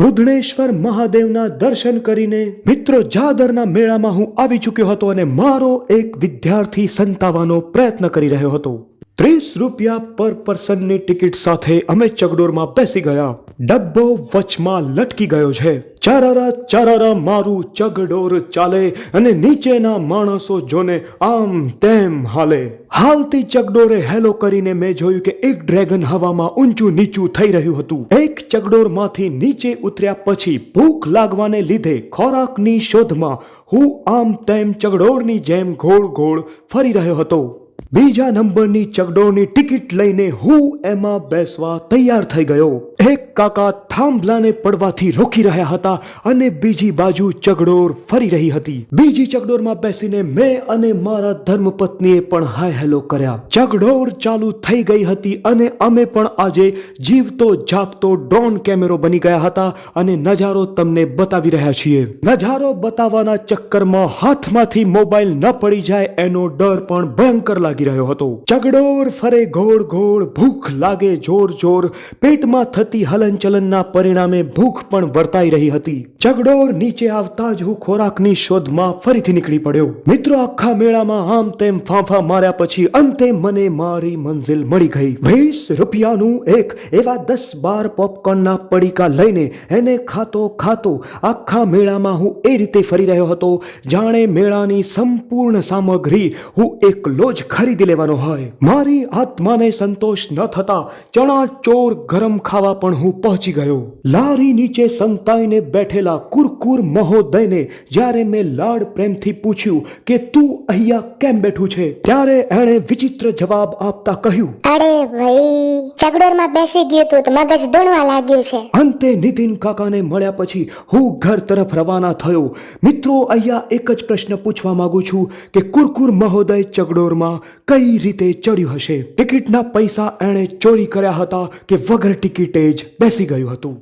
મૃદણેશ્વર મહાદેવના દર્શન કરીને મિત્રો જાદરના મેળામાં હું આવી ચૂક્યો હતો અને મારો એક વિદ્યાર્થી સંતાવાનો પ્રયત્ન કરી રહ્યો હતો. ત્રીસ રૂપિયા પર પર્સનની ટિકિટ સાથે અમે ચગડોરમાં બેસી ગયા. ડબ્બો વચમાં લટકી ગયો છે. ચારારા ચારારા મારું ચગડોર ચાલે અને નીચેના માણસો જોને આમ તેમ હાલે. હાલતી ચગડોરે હેલો કરીને મેં જોયું કે એક ડ્રેગન હવામાં ઊંચું નીચું થઈ રહ્યું હતું. એક ચગડોરમાંથી નીચે ઉતર્યા પછી ભૂખ લાગવાને લીધે ખોરાકની શોધમાં હું આમ તેમ ચગડોરની જેમ ગોળ ગોળ ફરી રહ્યો હતો. બીજા નંબરની ચગડોળની ટિકિટ લઈને હું એમાં બેસવા તૈયાર થઈ ગયો. એક કાકા થાંભલાને પડવાથી રોકી રહ્યા હતા અને બીજી બાજુ ચગડોર ફરી રહી હતી. બીજી ચગડોરમાં બેસીને મેં અને મારા ધર્મપત્નીએ પણ હાય હેલો કર્યા. ચગડોર ચાલુ થઈ ગઈ હતી અને અમે પણ આજે જીવતો જાગતો ડ્રોન કેમેરો બની ગયા હતા અને નજારો તમને બતાવી રહ્યા છીએ. નજારો બતાવવાના ચક્કરમાં હાથમાંથી મોબાઈલ ન પડી જાય એનો ડર પણ ભયંકર લાગી રહ્યો હતો. ચગડોર ફરે ગોળ ગોળ, ભૂખ લાગે જોર જોર, પેટમાં થતી હલનચલનના પરિણામે ભૂખ પણ વર્તાઈ રહી હતી. ચગડોળ નીચે આવતા જ હું ખોરાકની શોધમાં ફરીથી નીકળી પડ્યો. મિત્રો, આખા મેળામાં આમ તેમ ફાંફા માર્યા પછી અંતે મને મારી મંઝિલ મળી ગઈ. વીસ રૂપિયાનું એક એવા દસ બાર પોપકોર્નના પડીકા લઈને એને ખાતો ખાતો આખા મેળામાં હું એ રીતે ફરી રહ્યો હતો, જાણે મેળાની સંપૂર્ણ સામગ્રી હું એકલો જ ખરીદી લેવાનો હોય. મારી આત્માને સંતોષ ન થતા ચણા ચોર ગરમ ખાવા પણ હું પહોંચી ગયો. લારી નીચે સંતાઈને બેઠેલા કુરકુર મહોદયને જ્યારે મેં લાડ પ્રેમથી પૂછ્યું કે તું અહીંયા કેમ બેઠું છે ત્યારે એણે વિચિત્ર જવાબ આપતા કહ્યું અરે ભાઈ ચગડોરમાં બેસી ગયો તો મગજ દોડવા લાગ્યું છે. અંતે નીતિન કાકાને મળ્યા પછી હું ઘર તરફ રવાના થયો. મિત્રો અહીંયા એક જ પ્રશ્ન પૂછવા માંગુ છું કે કુરકુર મહોદય ચગડોરમાં કઈ રીતે ચડ્યું હશે? ટિકિટના પૈસા એણે ચોરી કર્યા હતા કે વગર ટિકિટે જ બેસી ગયું હતું?